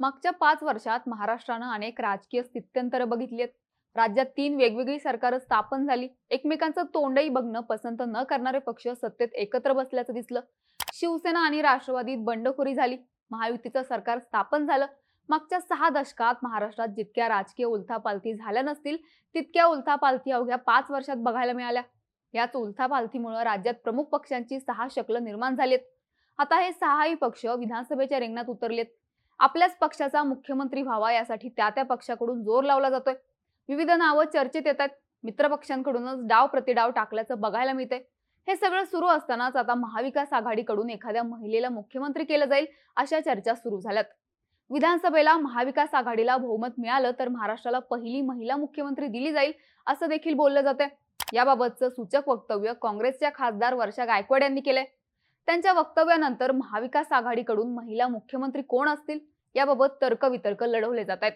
मागच्या पाच वर्षात महाराष्ट्रानं अनेक राजकीय स्थित्यंतर बघितली आहेत. राज्यात तीन वेगवेगळी सरकारं स्थापन झाली. एकमेकांचं तोंडही बघणं पसंत न करणारे पक्ष सत्तेत एकत्र बसल्याचं दिसलं. शिवसेना आणि राष्ट्रवादीत बंडखोरी झाली. महायुतीचं सरकार स्थापन झालं. मागच्या सहा दशकात महाराष्ट्रात जितक्या राजकीय उलथापालथी झाल्या नसतील तितक्या उलथापालथी अवघ्या पाच वर्षात बघायला मिळाल्या. याच उलथापालथीमुळे राज्यात प्रमुख पक्षांची सहा शकलं निर्माण झालीत आता हे सहाही पक्ष विधानसभेच्या रिंगणात उतरलेत. आपल्याच पक्षाचा मुख्यमंत्री व्हावा यासाठी त्या त्या पक्षाकडून जोर लावला जातोय. विविध नावं चर्चेत येतात मित्रपक्षांकडूनच डाव प्रतिडाव टाकल्याचं बघायला मिळतंय. हे सगळं सुरू असतानाच आता महाविकास आघाडीकडून एखाद्या महिलेला मुख्यमंत्री केलं जाईल अशा चर्चा सुरू झाल्यात. विधानसभेला महाविकास आघाडीला बहुमत मिळालं तर महाराष्ट्राला पहिली महिला मुख्यमंत्री दिली जाईल असं देखील बोललं जातंय. याबाबतचं सूचक वक्तव्य काँग्रेसच्या खासदार वर्षा गायकवाड यांनी केलंय. त्यांच्या वक्तव्यानंतर महाविकास आघाडीकडून महिला मुख्यमंत्री कोण असतील याबाबत तर्कवितर्क लढवले जात आहेत.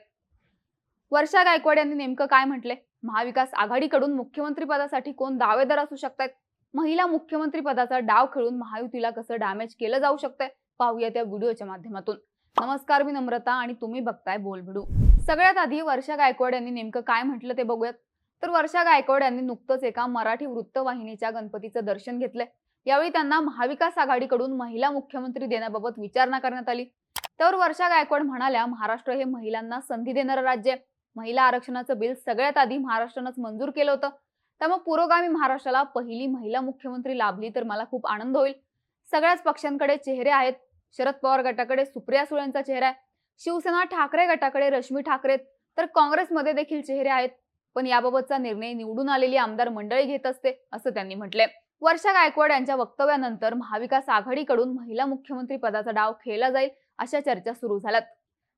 वर्षा गायकवाड यांनी नेमकं काय म्हटले महाविकास आघाडीकडून मुख्यमंत्री पदासाठी कोण दावेदार असू शकतात महिला मुख्यमंत्री पदाचा डाव खेळून महायुतीला कसं डॅमेज केलं जाऊ शकतंय? पाहूया त्या व्हिडिओच्या माध्यमातून. नमस्कार मी नम्रता आणि तुम्ही बघताय बोलभिडू सगळ्यात आधी वर्षा गायकवाड यांनी नेमकं काय म्हटलं ते बघूयात. तर वर्षा गायकवाड यांनी नुकतंच एका मराठी वृत्तवाहिनीच्या गणपतीचं दर्शन घेतलंय. यावेळी त्यांना महाविकास आघाडीकडून महिला मुख्यमंत्री देण्याबाबत विचारणा करण्यात आली. तर वर्षा गायकवाड म्हणाल्या महाराष्ट्र हे महिलांना संधी देणारं राज्य आहे. महिला आरक्षणाचं बिल सगळ्यात आधी महाराष्ट्रानंच मंजूर केलं होतं. त्यामुळे पुरोगामी महाराष्ट्राला पहिली महिला मुख्यमंत्री लाभली तर मला खूप आनंद होईल. सगळ्याच पक्षांकडे चेहरे आहेत. शरद पवार गटाकडे सुप्रिया सुळेंचा चेहरा आहे. शिवसेना ठाकरे गटाकडे रश्मी ठाकरे तर काँग्रेसमध्ये देखील चेहरे आहेत. पण याबाबतचा निर्णय निवडून आलेली आमदार मंडळी घेत असते असं त्यांनी म्हटलंय. वर्षा गायकवाड यांच्या वक्तव्यानंतर महाविकास आघाडीकडून महिला मुख्यमंत्री पदाचा डाव खेळला जाईल अशा चर्चा सुरू झाल्यात.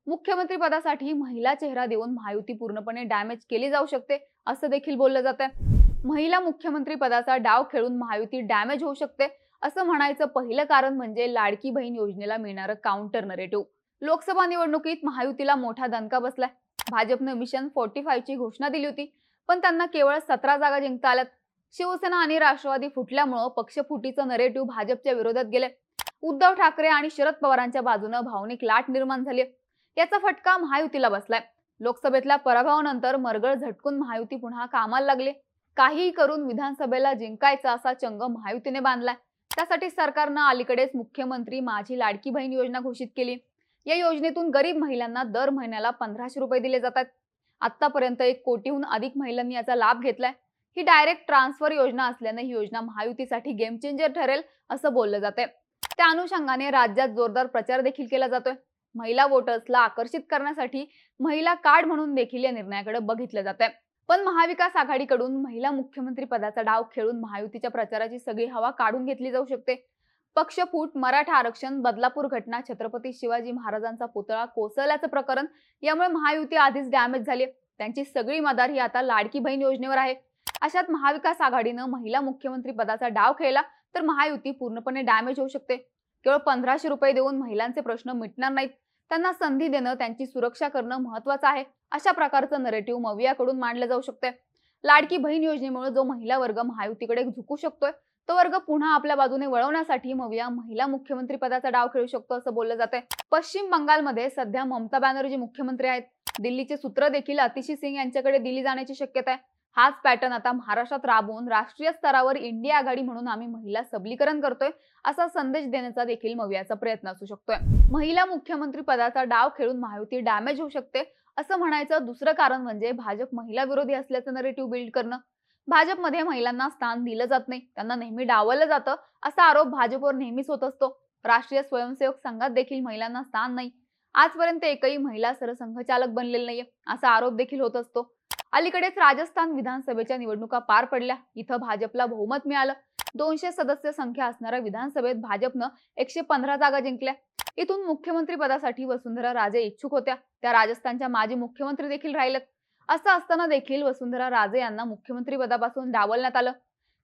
मुख्यमंत्री पदासाठी महिला चेहरा देऊन महायुती पूर्णपणे डॅमेज केली जाऊ शकते असं देखील बोललं जात आहे. महिला मुख्यमंत्री पदाचा डाव खेळून महायुती डॅमेज होऊ शकते असं म्हणायचं पहिलं कारण म्हणजे लाडकी बहीण योजनेला मिळणारं काउंटर नरेटिव्ह लोकसभा निवडणुकीत महायुतीला मोठा दणका बसलाय. भाजपनं मिशन फोर्टी ची घोषणा दिली होती पण त्यांना केवळ सतरा जागा जिंकता आल्यात. शिवसेना आणि राष्ट्रवादी फुटल्यामुळं पक्षफुटीचं नरेटिव्ह भाजपच्या विरोधात गेले उद्धव ठाकरे आणि शरद पवारांच्या बाजूनं भावनिक लाट निर्माण झाली याचा फटका महायुतीला बसलाय. लोकसभेतल्या पराभवानंतर मरगळ झटकून महायुती पुन्हा कामाला लागले. काहीही करून विधानसभेला जिंकायचा असा चंग महायुतीने बांधलाय. त्यासाठी सरकारनं अलीकडेच मुख्यमंत्री माझी लाडकी बहीण योजना घोषित केली. या योजनेतून गरीब महिलांना दर महिन्याला पंधराशे रुपये दिले जातात. आतापर्यंत एक कोटीहून अधिक महिलांनी याचा लाभ घेतलाय. ही डायरेक्ट ट्रान्सफर योजना असल्यानं ही योजना महायुतीसाठी गेम चेंजर ठरेल असं बोललं जाते त्या अनुषंगाने राज्यात जोरदार प्रचार देखील केला जातोय. महिला वोटर्सला आकर्षित करण्यासाठी महिला कार्ड म्हणून देखील या निर्णयाकडे बघितलं जात आहे पण महाविकास आघाडीकडून महिला मुख्यमंत्री पदाचा डाव खेळून महायुतीच्या प्रचाराची सगळी हवा काढून घेतली जाऊ शकते. पक्षफूट मराठा आरक्षण बदलापूर घटना छत्रपती शिवाजी महाराजांचा पुतळा कोसळल्याचं प्रकरण यामुळे महायुती आधीच डॅमेज झाली त्यांची सगळी मदार ही आता लाडकी बहीण योजनेवर आहे. अशात महाविकास आघाडीनं महिला मुख्यमंत्री पदाचा डाव खेळला तर महायुती पूर्णपणे डॅमेज होऊ शकते. केवळ पंधराशे रुपये देऊन महिलांचे प्रश्न मिटणार नाहीत. त्यांना संधी देणं त्यांची सुरक्षा करणं महत्वाचं आहे. अशा प्रकारचं नरेटिव्ह मवियाकडून मांडलं जाऊ शकते लाडकी बहीण योजनेमुळे जो महिला वर्ग महायुतीकडे झुकू शकतोय तो वर्ग पुन्हा आपल्या बाजूने वळवण्यासाठी मविया महिला मुख्यमंत्री पदाचा डाव खेळू शकतो असं बोललं जाते पश्चिम बंगालमध्ये सध्या ममता बॅनर्जी मुख्यमंत्री आहेत. दिल्लीचे सूत्र देखील अतिशी सिंग यांच्याकडे दिली जाण्याची शक्यता आहे. हाच पॅटर्न आता महाराष्ट्रात राबवून राष्ट्रीय स्तरावर इंडिया आघाडी म्हणून आम्ही महिला सबलीकरण करतोय असा संदेश देण्याचा देखील मवियाचा प्रयत्न असू शकतोय. महिला मुख्यमंत्री पदाचा डाव खेळून महायुती डॅमेज होऊ शकते असं म्हणायचं दुसरं कारण म्हणजे भाजप महिला विरोधी असल्याचं नरेटिव्ह बिल्ड करणं. भाजपमध्ये महिलांना स्थान दिलं जात नाही त्यांना नेहमी डावलं जातं असा आरोप भाजपवर नेहमीच होत असतो. राष्ट्रीय स्वयंसेवक संघात देखील महिलांना स्थान नाही. आजपर्यंत एकही महिला सरसंघचालक बनलेलं नाहीये असा आरोप देखील होत असतो. अलीकडेच राजस्थान विधानसभेच्या निवडणुका पार पडल्या. इथं भाजपला बहुमत मिळालं. दोनशे सदस्य संख्या असणाऱ्या विधानसभेत भाजपनं एकशे पंधरा जागा जिंकल्या. इथून मुख्यमंत्री पदासाठी वसुंधरा राजे इच्छुक होत्या. त्या राजस्थानच्या माजी मुख्यमंत्री देखील राहिल्यात असं असताना देखील वसुंधरा राजे यांना मुख्यमंत्री पदापासून डावलण्यात आलं.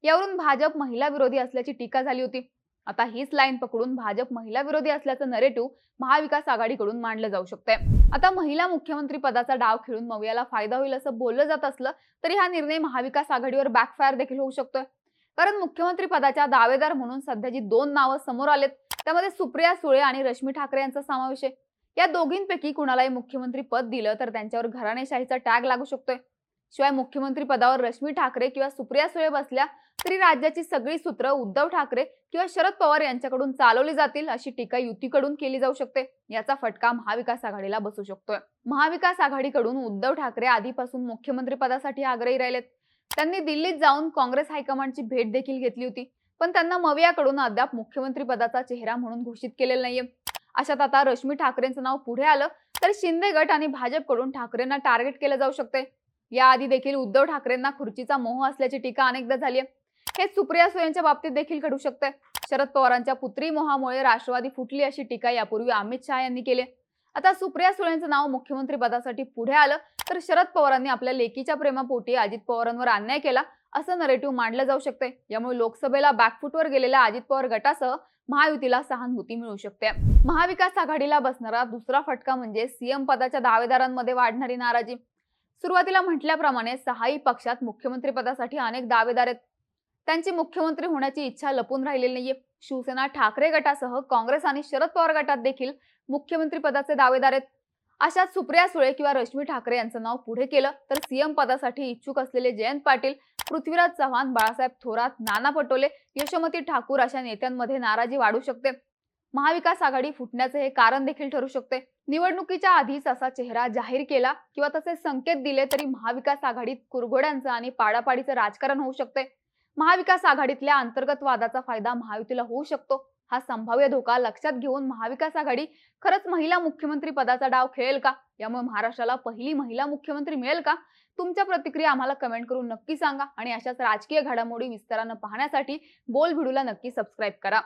यावरून भाजप महिला विरोधी असल्याची टीका झाली होती. आता हीच लाईन पकडून भाजप महिला विरोधी असल्याचं नरेटिव्ह महाविकास आघाडीकडून मांडलं जाऊ शकतंय. आता महिला मुख्यमंत्री पदाचा डाव खेळून मवियाला फायदा होईल असं बोललं जात असलं तरी हा निर्णय महाविकास आघाडीवर बॅकफायर देखील होऊ शकतोय. कारण मुख्यमंत्री पदाच्या दावेदार म्हणून सध्या जी दोन नावं समोर आलेत. त्यामध्ये सुप्रिया सुळे आणि रश्मी ठाकरे यांचा समावेश आहे. या दोघींपैकी कुणालाही मुख्यमंत्री पद दिलं तर त्यांच्यावर घराणेशाहीचा टॅग लागू शकतोय. शिवाय मुख्यमंत्री पदावर रश्मी ठाकरे किंवा सुप्रिया सुळे बसल्या तरी राज्याची सगळी सूत्र उद्धव ठाकरे किंवा शरद पवार यांच्याकडून चालवली जातील अशी टीका युतीकडून केली जाऊ शकते. याचा फटका महाविकास आघाडीला बसू शकतोय. महाविकास आघाडीकडून उद्धव ठाकरे आधीपासून मुख्यमंत्री पदासाठी आग्रही राहिलेत. त्यांनी दिल्लीत जाऊन काँग्रेस हायकमांडची भेट देखील घेतली होती. पण त्यांना मवियाकडून अद्याप मुख्यमंत्री पदाचा चेहरा म्हणून घोषित केलेला नाहीये. अशात आता रश्मी ठाकरेंचं नाव पुढे आलं तर शिंदे गट आणि भाजपकडून ठाकरेंना टार्गेट केलं जाऊ शकते. याआधी देखील उद्धव ठाकरेंना खुर्चीचा मोह असल्याची टीका अनेकदा झाली आहे हे सुप्रिया सुळेंच्या बाबतीत देखील घडू शकते शरद पवारांच्या पुत्री मोहामुळे राष्ट्रवादी फुटली अशी टीका यापूर्वी अमित शहा यांनी केली. आता सुप्रिया सुळेंचं नाव मुख्यमंत्री पदासाठी पुढे आलं तर शरद पवारांनी आपल्या लेकीच्या प्रेमापोटी अजित पवारांवर अन्याय केला असं नरेटिव्ह मांडलं जाऊ शकते यामुळे लोकसभेला बॅकफुटवर गेलेल्या अजित पवार गटासह महायुतीला सहानुभूती मिळू शकते. महाविकास आघाडीला बसणारा दुसरा फटका म्हणजे सीएम पदाच्या दावेदारांमध्ये वाढणारी नाराजी. सुरुवातीला म्हटल्याप्रमाणे सहाही पक्षात मुख्यमंत्री पदासाठी अनेक दावेदार आहेत. त्यांची मुख्यमंत्री होण्याची इच्छा लपून राहिलेली नाहीये. शिवसेना ठाकरे गटासह काँग्रेस आणि शरद पवार गटात देखील मुख्यमंत्री पदाचे दावेदार आहेत. अशात सुप्रिया सुळे किंवा रश्मी ठाकरे यांचं नाव पुढे केलं तर सीएम पदासाठी इच्छुक असलेले जयंत पाटील पृथ्वीराज चव्हाण बाळासाहेब थोरात नाना पटोले यशोमती ठाकूर अशा नेत्यांमध्ये नाराजी वाढू शकते. महाविकास आघाडी फुटण्याचे हे कारण देखील ठरू शकते. निवडणुकीच्या आधीच असा चेहरा जाहीर केला किंवा तसे संकेत दिले तरी महाविकास आघाडीत कुरघोड्यांचं आणि पाडापाडीचं राजकारण होऊ शकते. महाविकास आघाडीतल्या अंतर्गत वादाचा फायदा महायुतीला होऊ शकतो. हा संभाव्य धोका लक्षात घेऊन महाविकास आघाडी खरंच महिला मुख्यमंत्री पदाचा डाव खेळेल का? यामुळे महाराष्ट्राला पहिली महिला मुख्यमंत्री मिळेल का? तुमच्या प्रतिक्रिया आम्हाला कमेंट करून नक्की सांगा आणि अशाच राजकीय घडामोडी विस्तारानं पाहण्यासाठी बोल भिडूला नक्की सबस्क्राईब करा.